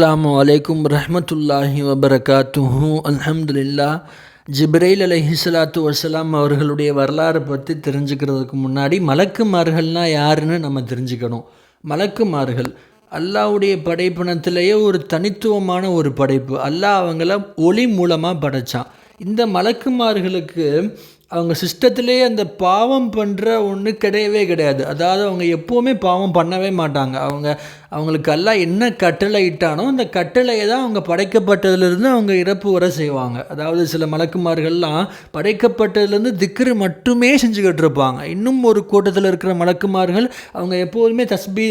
அஸ்ஸலாமு அலைக்கும் ரஹ்மத்துல்லாஹி வபரகாத்துஹு அல்ஹம்துலில்லா ஜிப்ரைல் அலைஹிஸ்ஸலாத்து வசலாம் அவர்களுடைய வரலாறை பற்றி தெரிஞ்சுக்கிறதுக்கு முன்னாடி மலக்குமார்கள்னால் யாருன்னு நம்ம தெரிஞ்சுக்கணும். மலக்குமார்கள் அல்லாஹ்வுடைய படைப்பினத்திலேயே ஒரு தனித்துவமான ஒரு படைப்பு. அல்லாஹ் அவங்கள ஒளி மூலமாக படைச்சான். இந்த மலக்குமார்களுக்கு அவங்க சிஸ்டத்துலேயே அந்த பாவம் பண்ணுற ஒன்று கிடையவே கிடையாது. அதாவது அவங்க எப்போவுமே பாவம் பண்ணவே மாட்டாங்க. அவங்க அவங்களுக்கு எல்லாம் என்ன கட்டளை இட்டானோ அந்த கட்டளையை தான் அவங்க படைக்கப்பட்டதுலேருந்து அவங்க இறப்பு வர செய்வாங்க. அதாவது சில மலக்குமார்கள்லாம் படைக்கப்பட்டதுலேருந்து திக்ரு மட்டுமே செஞ்சுக்கிட்டு இருப்பாங்க. இன்னும் ஒரு கூட்டத்தில் இருக்கிற மலக்குமார்கள் அவங்க எப்போதுமே தஸ்பி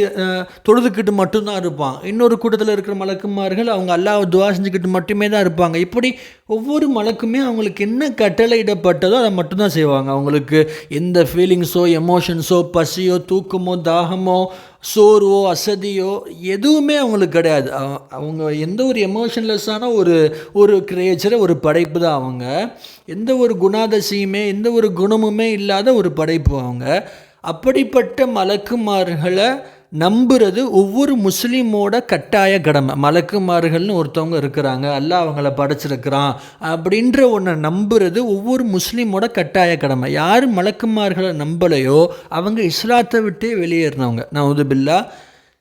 தொழுதுக்கிட்டு மட்டும்தான் இருப்பாங்க. இன்னொரு கூட்டத்தில் இருக்கிற மலக்குமார்கள் அவங்க அல்லாஹ் துவா செஞ்சுக்கிட்டு மட்டுமே தான் இருப்பாங்க. இப்படி ஒவ்வொரு மலக்குமே அவங்களுக்கு என்ன கட்டளையிடப்பட்டதோ அதை மட்டும் மட்டும்தான் செய்வாங்க. அவங்களுக்கு எந்த ஃபீலிங்ஸோ எமோஷன்ஸோ பசியோ தூக்கமோ தாகமோ சோர்வோ அசதியோ எதுவுமே அவங்களுக்கு கிடையாது. அவங்க எந்த ஒரு எமோஷன்லெஸ்ஸான ஒரு ஒரு கிரியேச்சரை ஒரு படைப்பு தான் அவங்க. எந்த ஒரு குணாதசியுமே எந்த ஒரு குணமுமே இல்லாத ஒரு படைப்பு அவங்க. அப்படிப்பட்ட மலக்குமார்களை நம்புறது ஒவ்வொரு முஸ்லீமோட கட்டாய கடமை. மலக்குமார்கள்னு ஒருத்தவங்க இருக்கிறாங்க. அல்லாஹ் அவங்கள படைச்சிருக்கிறான் அப்படின்ற ஒன்றை நம்புறது ஒவ்வொரு முஸ்லீமோட கட்டாய கடமை. யார் மலக்குமார்களை நம்பலையோ அவங்க இஸ்லாத்தை விட்டே வெளியேறினவங்க. நவுதுபில்லா.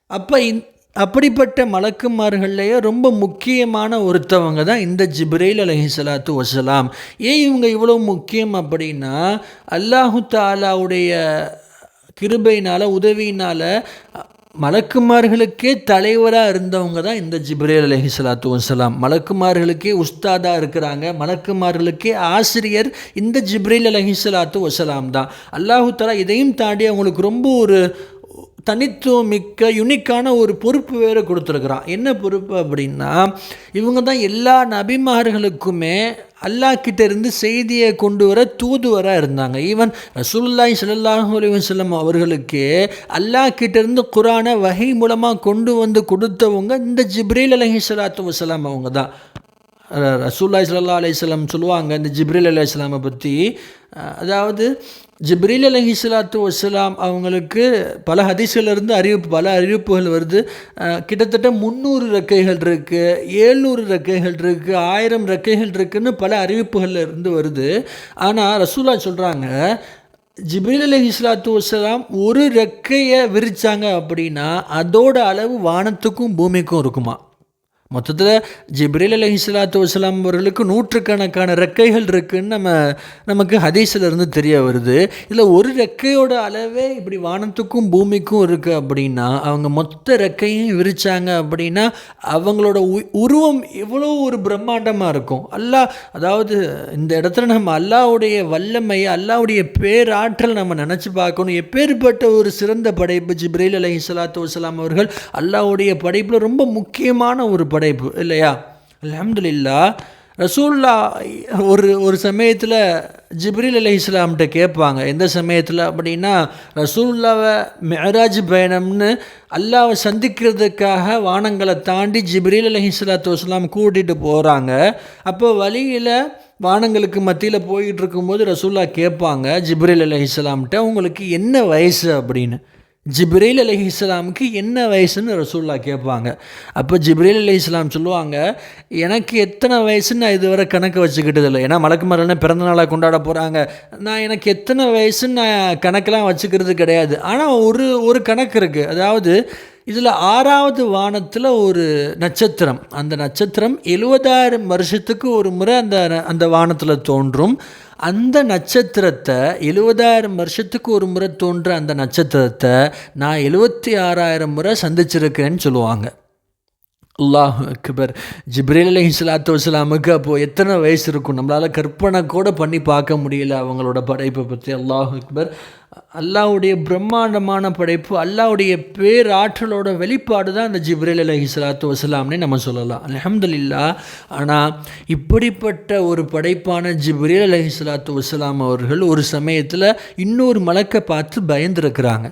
அப்போ இந் அப்படிப்பட்ட மலக்குமார்கள்லேயே ரொம்ப முக்கியமான ஒருத்தவங்க தான் இந்த ஜிப்ரேல் அலைஹிஸ்ஸலாத்து வசலாம். ஏன் இவங்க இவ்வளோ முக்கியம் அப்படின்னா அல்லாஹு தாலாவுடைய கிருபையினால் உதவியினால் மலக்குமார்களுக்கே தலைவராக இருந்தவங்க தான் இந்த ஜிப்ரேல் அலைஹிஸ்ஸலாத்து வசலாம் மலக்குமார்களுக்கே உஸ்தாதாக இருக்கிறாங்க. மலக்குமார்களுக்கே ஆசிரியர் இந்த ஜிப்ரேல் அலைஹிஸ்ஸலாத்து வசலாம் தான். அல்லாஹு தலா இதையும் தாண்டி அவங்களுக்கு ரொம்ப ஒரு தனித்துவம் மிக்க யுனிக்கான ஒரு பொறுப்பு வேறு கொடுத்துருக்குறான். என்ன பொறுப்பு அப்படின்னா இவங்க தான் எல்லா நபிமார்களுக்குமே அல்லாஹ்கிட்ட இருந்து செய்தியை கொண்டு வர தூதுவராக இருந்தாங்க. ஈவன் ரசூல்லாய் ஸல்லல்லாஹு அலைஹி அவர்களுக்கு அல்லாஹ்கிட்ட இருந்து குரானை வகை மூலமாக கொண்டு வந்து கொடுத்தவங்க இந்த ஜிப்ரீல் அலஹி சலாத்து வசலாம் அவங்க தான். ரசூல்லாய் சல்லா அலையம் சொல்லுவாங்க இந்த ஜிப்ரீல் அலையாமை பற்றி அதாவது ஜிப்ரீல் அலஹி சலாத்து வசலாம் அவங்களுக்கு பல ஹதீஸ்கள்ல அறிவிப்பு பல அறிவிப்புகள் வருது. கிட்டத்தட்ட முந்நூறு ரெக்கைகள் இருக்குது ஏழ்நூறு ரெக்கைகள் இருக்குது ஆயிரம் ரெக்கைகள் இருக்குதுன்னு பல அறிவிப்புகளில் இருந்து வருது. ஆனால் ரசூல்லா சொல்கிறாங்க ஜிப்ரீல் அலி இஸ்லாத்து வசலாம் ஒரு ரெக்கையை விரிச்சாங்க அப்படின்னா அதோட அளவு வானத்துக்கும் பூமிக்கும் இருக்குமா? மொத்தத்தில் ஜிப்ரீல் அலி இஸ்லாத்து வசலாம் அவர்களுக்கு நூற்றுக்கணக்கான ரெக்கைகள் இருக்குதுன்னு நம்ம நமக்கு ஹதீஸிலிருந்து தெரிய வருது. இதில் ஒரு ரெக்கையோட அளவே இப்படி வானத்துக்கும் பூமிக்கும் இருக்குது அப்படின்னா அவங்க மொத்த ரெக்கையும் விரித்தாங்க அப்படின்னா அவங்களோட உ- உருவம் எவ்வளோ ஒரு பிரம்மாண்டமாக இருக்கும். அல்லாஹ் அதாவது இந்த இடத்துல நம்ம அல்லாஹ்வுடைய வல்லமை அல்லாவுடைய பேராற்றல் நம்ம நினச்சி பார்க்கணும். எப்பேற்பட்ட ஒரு சிறந்த படைப்பு ஜிப்ரீல் அலைஹி இஸ்லாத்து வஸலாம் அவர்கள் அல்லாவுடைய படைப்பில் ரொம்ப முக்கியமான ஒரு படைப்பு இல்லையா? அலமதுல்லா ரசூல்லா ஒரு ஒரு சமயத்தில் ஜிப்ரீல் அலி இஸ்லாம்கிட்ட கேட்பாங்க எந்த சமயத்தில்? அப்படின்னா ரசூல்லாவை மெஹராஜ் பயணம்னு அல்லாவை சந்திக்கிறதுக்காக வானங்களை தாண்டி ஜிப்ரீல் அலி இஸ்லாத்து வஸ்லாம் கூட்டிகிட்டு போகிறாங்க அப்போ வழியில் வானங்களுக்கு மத்தியில் போயிட்டு இருக்கும்போது ரசூல்லா கேட்பாங்க ஜிப்ரீல் அலி இஸ்லாம்கிட்ட உங்களுக்கு என்ன வயசு? அப்படின்னு. ஜிப்ரீல் அலி இஸ்லாமுக்கு என்ன வயசுன்னு ரசூல்லா கேட்பாங்க. அப்போ ஜிப்ரீல் அலி இஸ்லாம் சொல்லுவாங்க எனக்கு எத்தனை வயசுன்னு நான் இதுவரை கணக்கு வச்சுக்கிட்டது இல்லை. ஏன்னா மலக்கு மரல்னு பிறந்த நாளாக கொண்டாட போகிறாங்க நான் எனக்கு எத்தனை வயசுன்னு நான் கணக்கெலாம் வச்சுக்கிறது கிடையாது. ஆனால் ஒரு ஒரு கணக்கு இருக்குது அதாவது இதில் ஆறாவது வானத்தில் ஒரு நட்சத்திரம். அந்த நட்சத்திரம் எழுபதாயிரம் வருஷத்துக்கு ஒரு முறை அந்த அந்த வானத்தில் தோன்றும். அந்த நட்சத்திரத்தை எழுபதாயிரம் வருஷத்துக்கு ஒரு முறை தோன்ற அந்த நட்சத்திரத்தை நான் எழுபத்தி ஆறாயிரம் முறை சந்திச்சிருக்கிறேன்னு சொல்லுவாங்க. அல்லாஹ் அக்பர். ஜிப்ரேல் அலி இஸ்லாத்து வசலாமுக்கு அப்போது எத்தனை வயசு இருக்கும்? நம்மளால் கற்பனை கூட பண்ணி பார்க்க முடியல அவங்களோட படைப்பை பற்றி. அல்லாஹ் அக்பர். அல்லாவுடைய பிரம்மாண்டமான படைப்பு அல்லாவுடைய பேராற்றலோட வெளிப்பாடு தான் இந்த ஜிப்ரேல் அலஹி சலாத்து வசலாம்னே நம்ம சொல்லலாம். அலமதுல்லா ஆனால் இப்படிப்பட்ட ஒரு படைப்பான ஜிப்ரேல் அலஹி சலாத்து வசலாம் அவர்கள் ஒரு சமயத்தில் இன்னொரு மலக்கை பார்த்து பயந்துருக்கிறாங்க.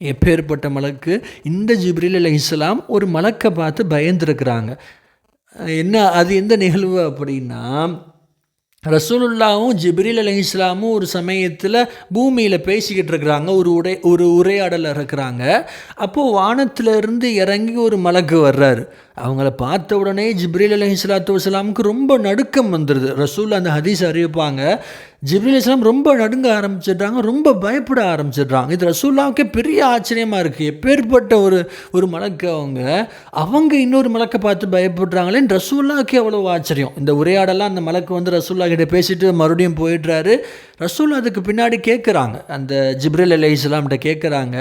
எப்பேற்பட்ட மலக்கு? இந்த ஜிப்ரில் அலி இஸ்லாம் ஒரு மலக்கை பார்த்து பயந்துருக்கிறாங்க. என்ன அது எந்த நிகழ்வு அப்படின்னா ரசூலுல்லாவும் ஜிப்ரில் அலி இஸ்லாமும் ஒரு சமயத்தில் பூமியில் பேசிக்கிட்டு இருக்கிறாங்க. ஒரு உடை ஒரு உரையாடல் இருக்கிறாங்க. அப்போது வானத்திலிருந்து இறங்கி ஒரு மலக்கு வர்றாரு. அவங்கள பார்த்த உடனே ஜிப்ரில் அலி இஸ்லாத்து வசலாமுக்கு ரொம்ப நடுக்கம் வந்துடுது ரசூல் அந்த ஹதீஸ் அறிவிப்பாங்க. ஜிப்ரீல் இஸ்லாம் ரொம்ப நடுங்க ஆரம்பிச்சிடுறாங்க ரொம்ப பயப்பட ஆரம்பிச்சிடுறாங்க. இது ரசூல்லாவுக்கே பெரிய ஆச்சரியமாக இருக்குது எப்பேற்பட்ட ஒரு ஒரு மலக்கு அவங்க. அவங்க இன்னொரு மலக்கை பார்த்து பயப்படுறாங்களேன்னு ரசூல்லாவுக்கு அவ்வளோ ஆச்சரியம். இந்த உரையாடலாம் அந்த மலக்கு வந்து ரசூல்லா கிட்ட பேசிட்டு மறுபடியும் போயிடுறாரு. ரசூல் அதுக்கு பின்னாடி கேட்குறாங்க அந்த ஜிப்ரீல் அலி இஸ்லாம்கிட்ட கேட்குறாங்க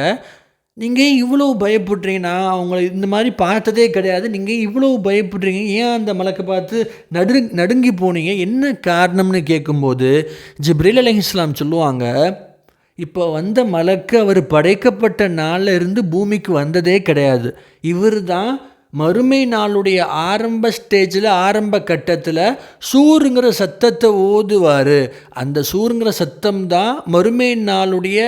நீங்கள் ஏன் இவ்வளோ பயப்படுறீங்கன்னா அவங்கள இந்த மாதிரி பார்த்ததே கிடையாது. நீங்கள் இவ்வளோ பயப்படுறீங்க? ஏன் அந்த மலக்கை பார்த்து நடு நடுங்கி போனீங்க? என்ன காரணம்னு கேட்கும்போது ஜிப்ரீல் அலி இஸ்லாம் சொல்லுவாங்க இப்போ வந்த மலக்கு அவர் படைக்கப்பட்ட நாளில் இருந்து பூமிக்கு வந்ததே கிடையாது. இவர் தான் மறுமை நாளுடைய ஆரம்ப ஸ்டேஜில் ஆரம்ப கட்டத்தில் சூருங்கிற சத்தத்தை ஓதுவார். அந்த சூருங்கிற சத்தம் தான் மறுமை நாளுடைய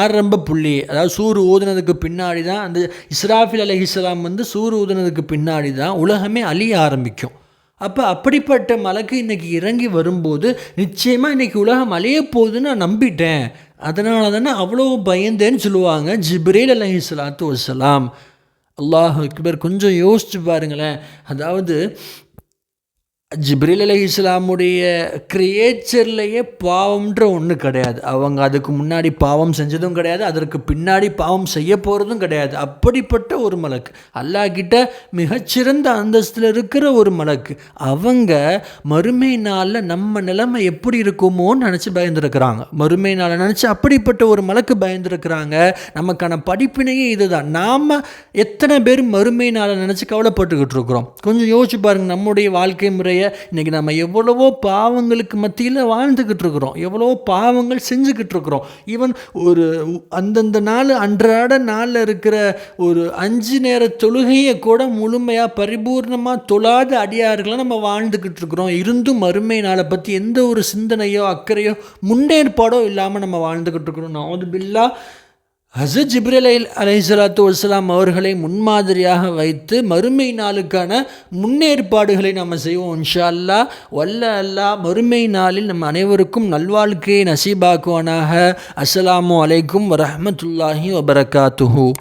ஆரம்ப புள்ளி. அதாவது சூர் ஊதுனதுக்கு பின்னாடி தான் அந்த இஸ்ராஃபில் அலஹிஸ்லாம் வந்து சூர் ஊதுனதுக்கு பின்னாடி தான் உலகமே அழிய ஆரம்பிக்கும். அப்போ அப்படிப்பட்ட மலைக்கு இன்றைக்கி இறங்கி வரும்போது நிச்சயமாக இன்றைக்கி உலகம் அழிய போகுதுன்னு நான் நம்பிட்டேன். அதனால தானே அவ்வளோ பயந்தேன்னு சொல்லுவாங்க ஜிப்ரேல் அலஹி சலாத்து வசலாம் அல்லாஹ் அக்பர் கொஞ்சம் யோசிச்சு பாருங்களேன். அதாவது ஜிப்ரில் அலி இஸ்லாமுடைய கிரியேச்சர்லேயே பாவம்ன்ற ஒன்று கிடையாது. அவங்க அதுக்கு முன்னாடி பாவம் செஞ்சதும் கிடையாது. அதற்கு பின்னாடி பாவம் செய்ய போகிறதும் கிடையாது. அப்படிப்பட்ட ஒரு மலக்கு. அல்லாஹ்கிட்ட மிகச்சிறந்த அந்தஸ்தில் இருக்கிற ஒரு மலக்கு. அவங்க மறுமை நாளில் நம்ம நிலைமை எப்படி இருக்குமோன்னு நினச்சி பயந்துருக்கிறாங்க. மறுமை நாளை நினச்சி அப்படிப்பட்ட ஒரு மலக்கு பயந்துருக்கிறாங்க. நமக்கான படிப்பினையே இதுதான். நாம் எத்தனை பேர் மறுமை நாளை நினச்சி கவலைப்பட்டுக்கிட்டு இருக்கிறோம்? கொஞ்சம் யோசிச்சு பாருங்கள் நம்முடைய வாழ்க்கை முறை நம்முடைய இன்றைக்கி நம்ம எவ்வளவோ பாவங்களுக்கு மத்தியில் வாழ்ந்துக்கிட்டு இருக்கிறோம். எவ்வளவோ பாவங்கள் செஞ்சுக்கிட்டு இருக்கிறோம். ஈவன் ஒரு அந்தந்த நாள் அன்றாட நாளில் இருக்கிற ஒரு அஞ்சு நேர தொழுகையை கூட முழுமையாக பரிபூர்ணமாக தொழாத அடியார்களை நம்ம வாழ்ந்துக்கிட்டு இருக்கிறோம். இருந்தும் மறுமை நாளை பற்றி எந்த ஒரு சிந்தனையோ அக்கறையோ முன்னேற்பாடோ இல்லாமல் நம்ம வாழ்ந்துக்கிட்டு இருக்கிறோம். நான் பில்லா ஹசத் ஜிப்ரல் அலைசலாத்து வசலாம் அவர்களை முன்மாதிரியாக வைத்து மறுமை நாளுக்கான முன்னேற்பாடுகளை நாம் செய்வோம் இன்ஷா அல்லா வல்ல அல்லா மறுமை நாளில் நம் அனைவருக்கும் நல்வாழ்க்கையை நசீபாக்குவானாக. அஸ்ஸலாமு அலைக்கும் வரமத்துல்லாஹி வபரகாத்துஹூ.